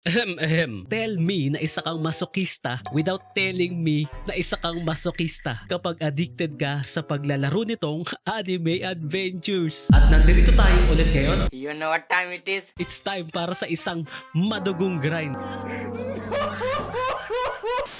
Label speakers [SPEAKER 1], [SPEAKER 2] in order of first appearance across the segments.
[SPEAKER 1] Ahem, ahem. Tell me na isa kang masokista without telling me na isa kang masokista kapag addicted ka sa paglalaro nitong anime adventures. At nandito tayo ulit ngayon.
[SPEAKER 2] You know what time it is?
[SPEAKER 1] It's time para sa isang madugong grind.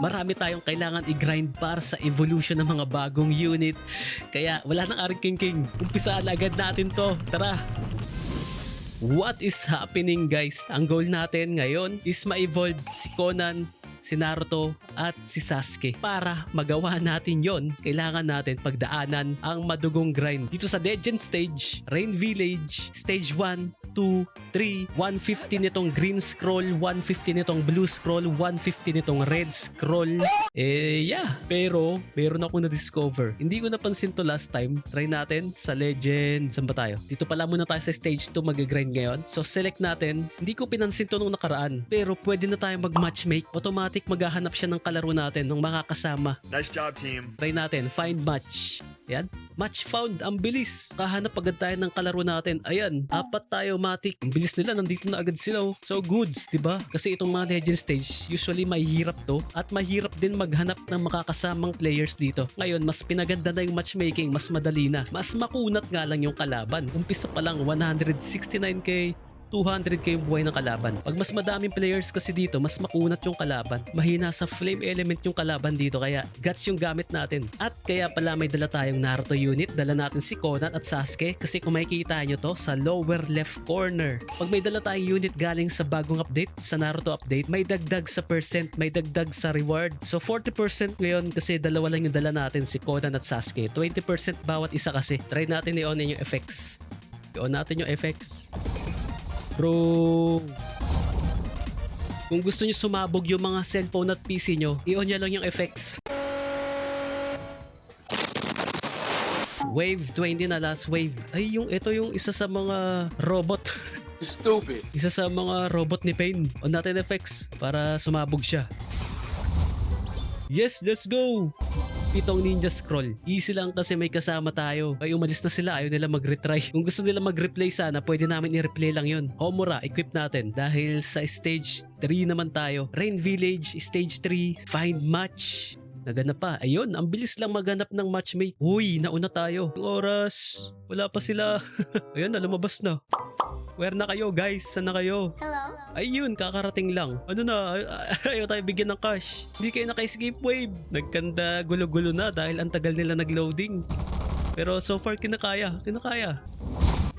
[SPEAKER 1] Marami tayong kailangan i-grind para sa evolution ng mga bagong unit. Kaya wala nang aring king king. Umpisaan agad natin to. Tara! What is happening guys? Ang goal natin ngayon is ma-evolve si Conan, si Naruto at si Sasuke. Para magawa natin yon, kailangan natin pagdaanan ang madugong grind. Dito sa Legend Stage, Rain Village, Stage 1, 2, 3, 150 nitong green scroll, 150 nitong blue scroll, 150 nitong red scroll. Eh, yeah. Pero, meron ako na-discover. Hindi ko napansin to last time. Try natin sa Legend. Saan ba tayo? Dito pala muna tayo sa stage 2 mag-grind ngayon. So, select natin. Hindi ko pinansin to nung nakaraan. Pero, pwede na tayo mag-matchmake. Automatic maghahanap siya ng kalaro natin, ng makakasama.
[SPEAKER 3] Nice job, team.
[SPEAKER 1] Try natin. Find match. Yan. Match found. Ang bilis. Kahanap agad tayo ng kalaro natin. Ayan. Apat tayo matik. Ang bilis nila. Nandito na agad sila. oh. So goods, 'di ba? Kasi itong mga legend stage, usually mahirap to. At mahirap din maghanap ng makakasamang players dito. Ngayon, mas pinaganda na yung matchmaking. Mas madali na. Mas makunat nga lang yung kalaban. Umpisa pa lang 169k, 200k yung buhay ng kalaban. Pag mas madaming players kasi dito, mas makunat yung kalaban. Mahina sa flame element yung kalaban dito kaya guts yung gamit natin. At kaya pala may dala tayong Naruto unit, dala natin si Conan at Sasuke kasi kung makikita nyo to sa lower left corner. Pag may dala tayong unit galing sa bagong update, sa Naruto update, may dagdag sa percent, may dagdag sa reward. So 40% ngayon kasi dalawa lang yung dala natin si Conan at Sasuke. 20% bawat isa kasi. Try natin i-on yung effects. I-on natin yung effects. Bro. Kung gusto niyo sumabog yung mga cellphone at PC nyo, i-on niya lang yung effects. Wave 20 na last wave. Ay, yung ito yung isa sa mga robot.
[SPEAKER 2] Stupid.
[SPEAKER 1] isa sa mga robot ni Pain. On natin effects para sumabog siya. Yes, let's go! Pitong ninja scroll. Easy lang kasi may kasama tayo. Ay umalis na sila, ayaw nila mag-retry. Kung gusto nila mag-replay sana, pwede namin i-replay lang yun. Homura, equip natin. Dahil sa stage 3 naman tayo. Rain Village, stage 3, find match. Naganap pa. Ayun, ang bilis lang maghanap ng matchmate. Uy, nauna tayo. Yung oras, wala pa sila. Ayun, lumabas na. Where na kayo guys? Saan na kayo?
[SPEAKER 4] Hello?
[SPEAKER 1] Ayun, kakarating lang. Ano na, ay- ayaw tayo bigyan ng cash. Hindi kayo naka-escape wave. Nagkanda gulo-gulo na dahil ang tagal nila nag-loading. Pero so far kinakaya, kinakaya.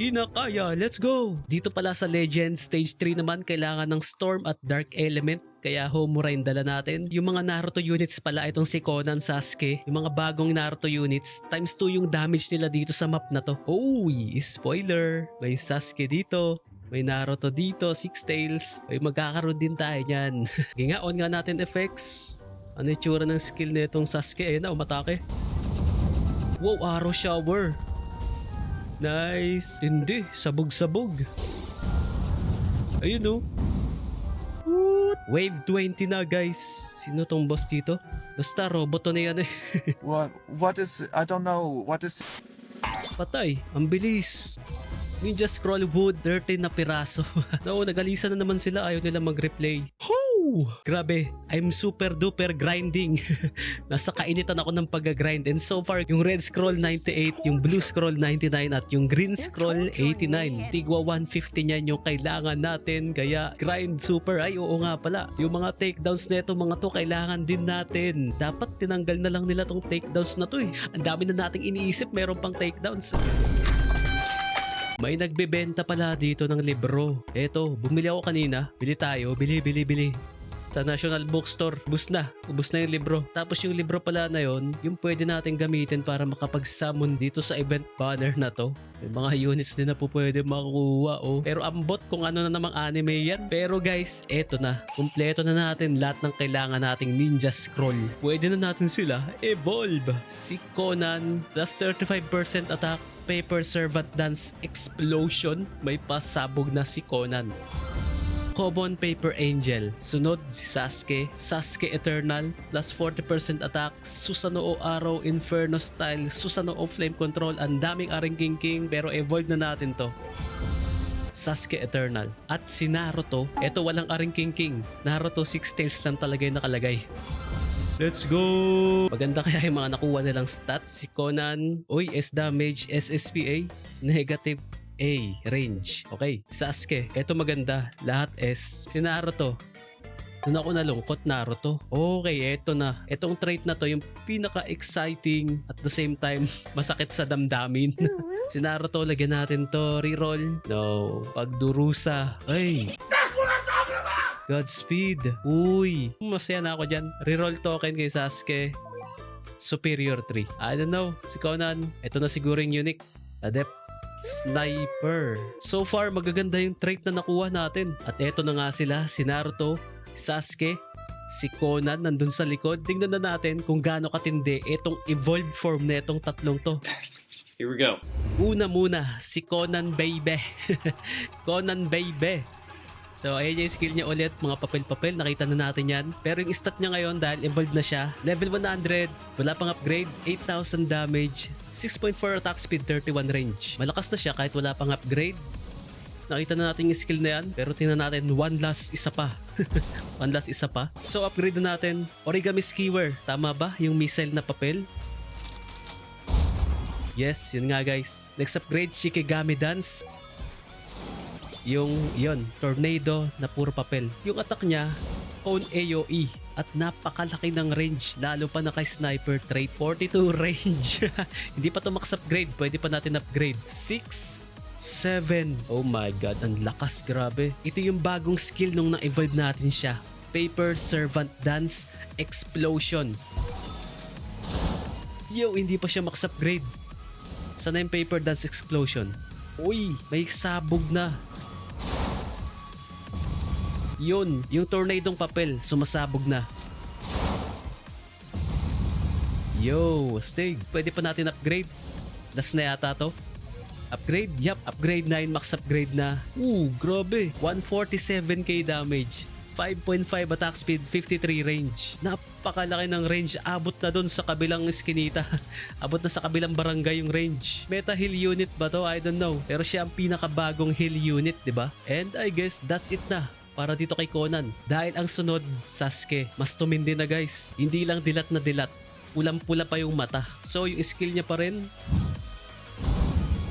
[SPEAKER 1] Kinakaya, let's go! Dito pala sa Legend, Stage 3 naman, kailangan ng Storm at Dark Element. Kaya Homura yung dala natin. Yung mga Naruto units pala, itong si Conan, Sasuke, yung mga bagong Naruto units, times 2 yung damage nila dito sa map na to. Oh, spoiler! May Sasuke dito, may Naruto dito, Six Tails. Ay magkakaroon din tayo niyan. Sige nga, on nga natin effects. Ano yung tsura ng skill nitong Sasuke? Ayun na, umatake. Wow, arrow shower. Nice. Hindi, sabog-sabog. Ayun oh. Woot. Wave 20 na guys. Sino tong boss dito? Basta robot to na yan eh.
[SPEAKER 5] What? What is? I don't know. What is?
[SPEAKER 1] Patay. Ang bilis. Ninja Scroll Wood, 13 na piraso. no, nagalisan na naman sila. Ayaw nila mag-replay. Grabe, I'm super duper grinding. Nasa kainitan ako ng pag-grind and so far, yung red scroll 98, yung blue scroll 99 at yung green scroll 89. Tigwa 150 niyan yung kailangan natin kaya grind super. Ay oo nga pala, yung mga takedowns neto mga to kailangan din natin. Dapat tinanggal na lang nila tong takedowns na to eh. Ang dami na nating iniisip meron pang takedowns. May nagbebenta pala dito ng libro. Eto, bumili ako kanina. Bili tayo, bili, bili, bili. Sa National Bookstore, ubus na. Ubus na yung libro. Tapos yung libro pala na yon, yung pwede natin gamitin para makapag-summon dito sa event banner na to. May mga units din na po pwede makukuha oh. Pero ambot kung ano na namang anime yan. Pero guys, eto na. Kumpleto na natin lahat ng kailangan nating ninja scroll. Pwede na natin sila evolve. Si Conan plus 35% attack Paper Servant Dance Explosion, may pasabog na si Conan. Common Paper Angel, sunod si Sasuke, Sasuke Eternal, plus 40% attack, Susanoo Arrow, Inferno Style, Susanoo Flame Control, ang daming aring king king pero evolve na natin to. Sasuke Eternal. At si Naruto, eto walang aring king king. Naruto 6 tails lang talaga yung nakalagay. Let's go! Maganda kaya yung mga nakuha nilang stats. Si Conan, uy, S damage, SSPA, negative A, range. Okay, Sasuke, eto maganda. Lahat S. Si Naruto, doon ako nalungkot, Naruto. Okay, eto na. Etong trait na to, yung pinaka-exciting at the same time, masakit sa damdamin. si Naruto, lagyan natin to. Reroll. No. Pagdurusa. Ay. Godspeed. Uy. Masaya na ako dyan. Reroll token kay Sasuke. Superior 3. I don't know. Si Conan. Ito na siguro yung unique. Adept. Sniper. So far, magaganda yung trait na nakuha natin. At eto na nga sila, si Naruto, Sasuke, si Conan nandun sa likod. Tingnan na natin kung gaano katindi itong evolved form na itong tatlong to.
[SPEAKER 3] Here we go.
[SPEAKER 1] Una muna, si Conan Baby. Conan Baby. So, ayan yung skill niya ulit, mga papel-papel, nakita na natin yan. Pero yung stat niya ngayon, dahil evolved na siya, level 100, wala pang upgrade, 8,000 damage, 6.4 attack speed, 31 range. Malakas na siya kahit wala pang upgrade. Nakita na natin yung skill na yan, pero tingnan natin, one last isa pa. one last isa pa. So, upgrade na natin, Origami Skewer. Tama ba? Yung missile na papel? Yes, yun nga guys. Next upgrade, Shikigami Dance. Yung, yon tornado na puro papel. Yung attack niya, own AOE at napakalaki ng range lalo pa na kay sniper trait. 42 range. Hindi pa to max upgrade pwede pa natin upgrade. 6 7 oh my god ang lakas grabe. Ito yung bagong skill nung na-evolve natin siya. Paper servant dance explosion. Yo hindi pa siya max upgrade. Sana yung paper dance explosion. Uy may sabog na yun, yung tornadong papel, sumasabog na. Yo, Stig, pwede pa natin upgrade. Last na yata to. Upgrade? Yup, upgrade 9, max upgrade na. Ooh, grabe. 147k damage. 5.5 attack speed, 53 range. Napakalaki ng range. Abot na doon sa kabilang skinita. Abot na sa kabilang barangay yung range. Meta heal unit ba to? I don't know. Pero siya ang pinakabagong heal unit, di ba? And I guess that's it na para dito kay Conan. Dahil ang sunod, Sasuke. Mas tumindi na guys. Hindi lang dilat na dilat. Pulang-pula pa yung mata. So yung skill niya pa rin,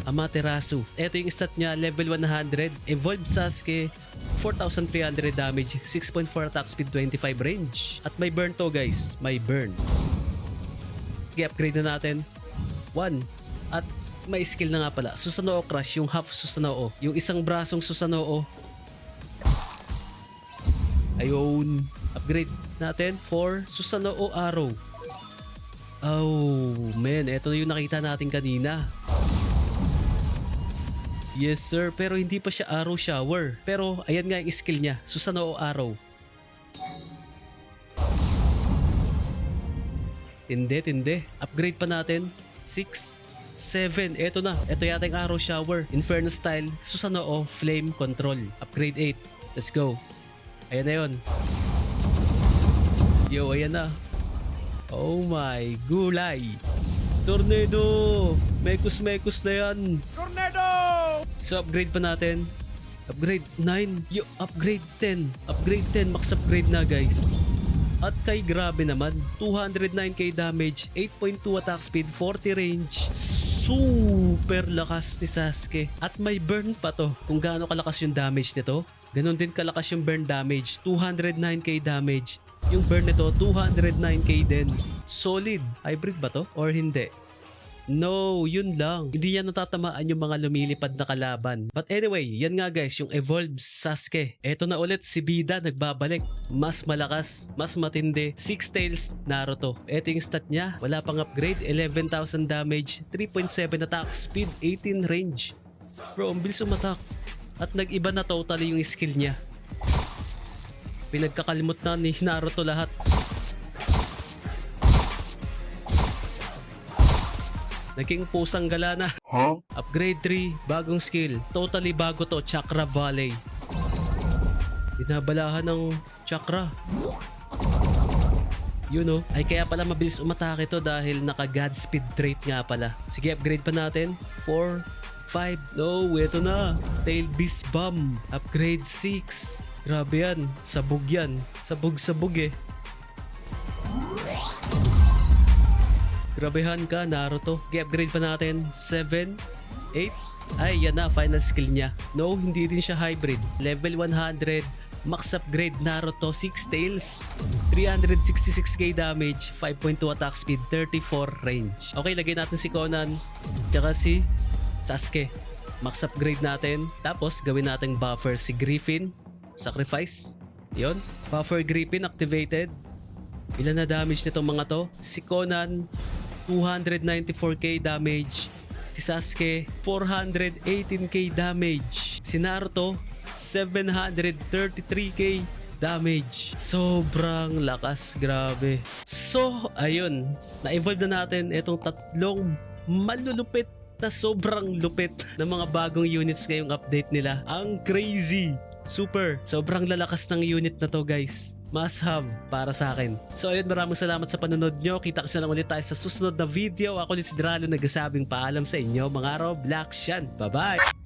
[SPEAKER 1] Amaterasu. Ito yung stat niya, level 100. Evolved Sasuke, 4,300 damage, 6.4 attack speed, 25 range. At may burn to guys. May burn. Sige, upgrade na natin. 1. At may skill na nga pala. Susanoo Crush, yung half Susanoo. Yung isang brasong Susanoo, Ayun. Upgrade natin for Susanoo Arrow. Oh, man. Ito yung nakita natin kanina. Yes, sir. Pero hindi pa siya Arrow Shower. Pero, ayan nga yung skill niya. Susanoo Arrow. Tindi, tindi. Upgrade pa natin. 6, 7. Ito na. Ito yata yung Arrow Shower. Inferno Style. Susanoo Flame Control. Upgrade 8. Let's go. Ayan na yun. Yo, ayan na. Oh my, gulay. Tornado! Mekus-mekus na yan. Tornado! So, upgrade pa natin. Upgrade 9. Yo, upgrade 10. Upgrade 10. Max upgrade na, guys. At kay grabe naman, 209k damage, 8.2 attack speed, 40 range. Super lakas ni Sasuke. At may burn pa to. Kung gaano kalakas yung damage nito, Ganon din kalakas yung burn damage. 209k damage. Yung burn nito, 209k din. Solid. Hybrid ba to? Or hindi? No, yun lang. Hindi yan natatamaan yung mga lumilipad na kalaban. But anyway, yan nga guys, yung Evolved Sasuke. Eto na ulit si Bida nagbabalik. Mas malakas, mas matindi. Six Tails Naruto. Eto yung stat niya. Wala pang upgrade. 11,000 damage. 3.7 attack speed. 18 range. Bro, ang bilis umatak. At nag-iba na totally yung skill niya. Pinagkakalimot na ni Naruto lahat. Naging pusang gala na.
[SPEAKER 5] Huh?
[SPEAKER 1] Upgrade 3, bagong skill. Totally bago to, Chakra Valley. Binabalahan ng chakra. Yun know, ay kaya pala mabilis umatake to dahil naka Godspeed trait nga pala. Sige, upgrade pa natin. 4, 5. No, eto na. Tail Beast Bomb. Upgrade 6. Grabe yan. Sabog yan. Sabog-sabog eh. Grabehan ka, Naruto. I-upgrade pa natin. 7, 8. Ay, yan na. Final skill niya. No, hindi din siya hybrid. Level 100. Max upgrade Naruto 6 tails 366k damage 5.2 attack speed 34 range Okay lagay natin si Conan Tsaka si Sasuke Max upgrade natin Tapos gawin natin buffer si Griffin Sacrifice Yon Buffer Griffin activated Ilan na damage nitong mga to? Si Conan 294k damage Si Sasuke 418k damage Si Naruto 733k damage. Sobrang lakas, grabe. So, ayun. Na-evolve na natin itong tatlong malulupit na sobrang lupit na mga bagong units ngayong update nila. Ang crazy! Super! Sobrang lalakas ng unit na to guys. Must have para sa akin. So ayun, maraming salamat sa panunod nyo. Kita kasi lang ulit tayo sa susunod na video. Ako ni si Dralo nagsasabing paalam sa inyo mga Robloxian. Bye-bye!